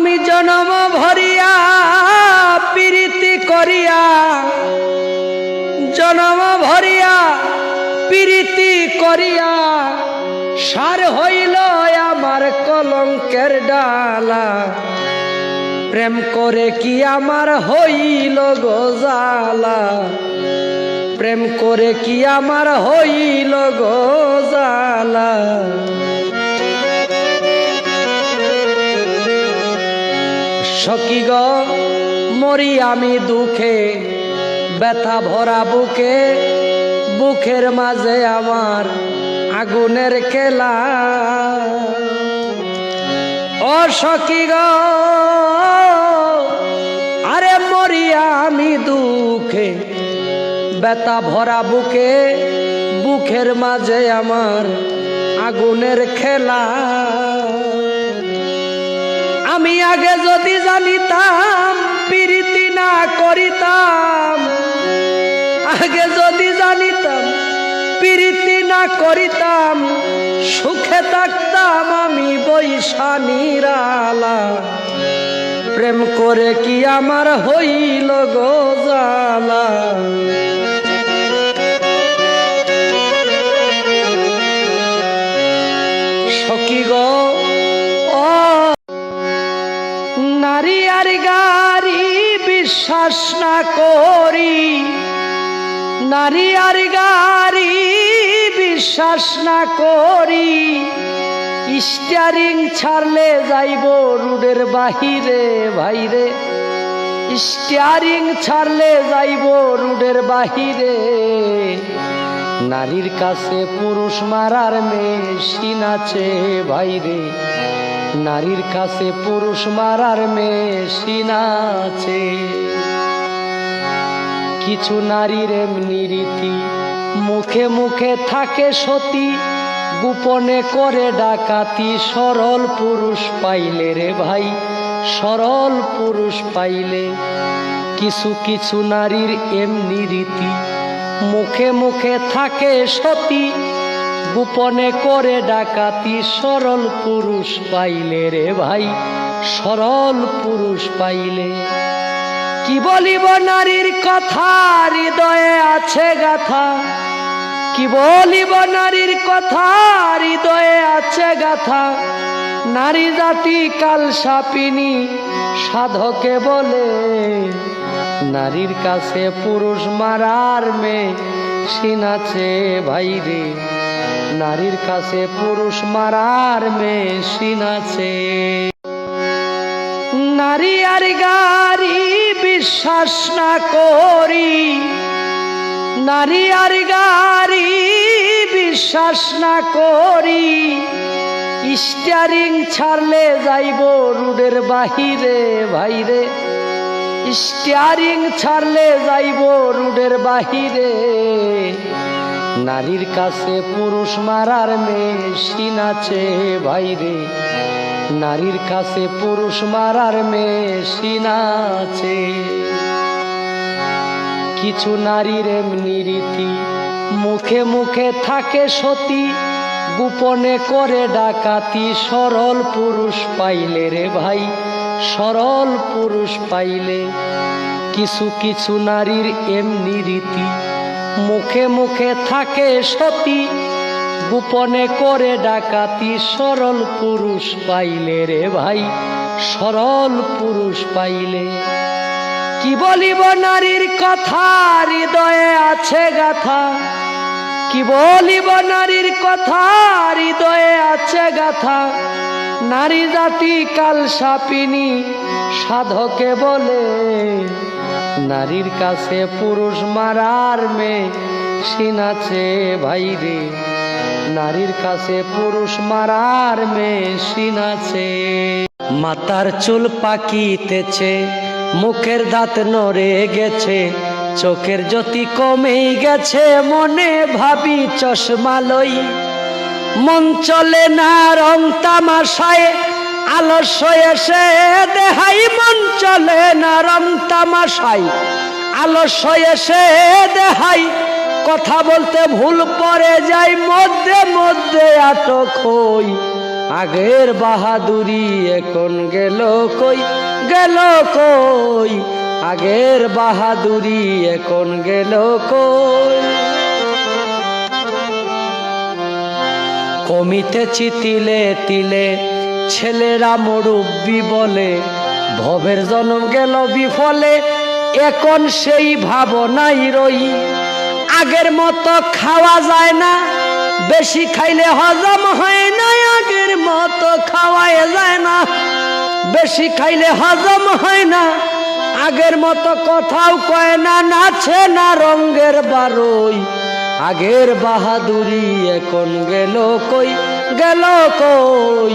আমি জনম ভরিয়া, প্রীতি করিয়া। জনম ভরিয়া, প্রীতি করিয়া। সার হইল আমার কলঙ্কের ডালা। প্রেম করে কি আমার হইল গোজালা প্রেম করে কি আমার হইল গোজালা সকি গ, মরি আমি দুঃখে, ব্যথা ভরা বুকে, বুকের মাঝে আমার আগুনের খেলা। ও সকি গ, আরে মরি আমি দুঃখে, ব্যথা ভরা বুকে, বুকের মাঝে আমার আগুনের খেলা। আমি আগে যদি জানিতাম, প্রীতি না করিতাম। আগে যদি জানিতাম, প্রীতি না করিতাম, সুখে থাকতাম আমি বৈশানীরালা প্রেম করে কি আমার হইল গোজালা সখী আর গারি বিশ্বাস না করি। নারী আর গারি বিশ্বাস না করি। স্টিয়ারিং ছাড়লে যাইব রুডের বাহিরে, ভাইরে। স্টিয়ারিং ছাড়লে যাইব রুডের বাহিরে। নারীর কাছে পুরুষ মারার মেশিন আছে, ভাইরে। নারীর কাছে পুরুষ মারার মেশিন আছে। কিছু নারীর এমনি রীতি, মুখে মুখে থাকে সতী, গোপনে করে ডাকাতি, সরল পুরুষ পাইলে রে ভাই, সরল পুরুষ পাইলে। কিছু কিছু নারীর এমনি রীতি, মুখে মুখে থাকে সতী গোপনে করে ডাকাতি, সরল পুরুষ পাইলে রে ভাই, সরল পুরুষ পাইলে। কি বলিব নারীর কথা? হৃদয়ে আছে গাথা। কি বলিব নারীর কথা? হৃদয়ে আছে গাথা। নারী জাতি কাল সাপিনী, সাধকে বলে, নারীর কাছে পুরুষ মারার মেয়ে, সিন আছে ভাইরে নারীর কাছে পুরুষ মারার মেশিন আছে। নারী আর গারি বিশ্বাস না করি। নারী আর গারি বিশ্বাস না করি। স্টিয়ারিং ছাড়লে যাইব রুডের বাহিরে, ভাইরে। স্টিয়ারিং ছাড়লে যাইব রুডের বাহিরে। নারীর কাছে পুরুষ মারার মেশিন আছে ভাইরে। নারীর কাছে পুরুষ মারার মেশিন আছে। কিছু নারীর এমনি রীতি, মুখে মুখে থাকে সতী। গোপনে করে ডাকাতি, সরল পুরুষ পাইলে রে ভাই, সরল পুরুষ পাইলে। কিছু কিছু নারীর এমনি রীতি মুখে মুখে থাকে সতী গোপনে করে ডাকাতি, সরল পুরুষ পাইলে রে ভাই, সরল পুরুষ পাইলে। কি বলিব নারীর কথা? হৃদয়ে আছে গাথা। কি বলিব নারীর কথা? হৃদয়ে আছে গাথা। নারী জাতি কাল সাপিনী, সাধকে বলে নারীর কাছে পুরুষ মারার মেয়ে, সিন আছে ভাইরে। নারীর কাছে পুরুষ মারার মেয়ে, সিন আছে। মাতার চুল পাকিতেছে, মুখের দাঁত নড়ে গেছে। চোখের জ্যোতি কমে গেছে, মনে ভাবি চশমা লই। মন চলে না রং তামাশায় আলস্য এসে দেহাই মন চলে না রং তামাশাই। আলস্য এসে দেহাই কথা বলতে ভুল পরে যাই মধ্যে মধ্যে আটক হই। আগের বাহাদুরি এখন গেল কই? গেল কই? আগের বাহাদুরি এখন গেল কই? কমিতেছি তিলে তিলে ছেলেরা মুরব্বি বলে, ভবের জন্ম গেল বিফলে, এখন সেই ভাবনাই রই। আগের মতো খাওয়া যায় না, বেশি খাইলে হজম হয় না, আগের মতো খাওয়াই যায় না, বেশি খাইলে হজম হয় না। আগের মতো কথাও কয় না, নাচে না রঙ্গের বারোই। আগের বাহাদুরি এখন গেল কই গেল কই?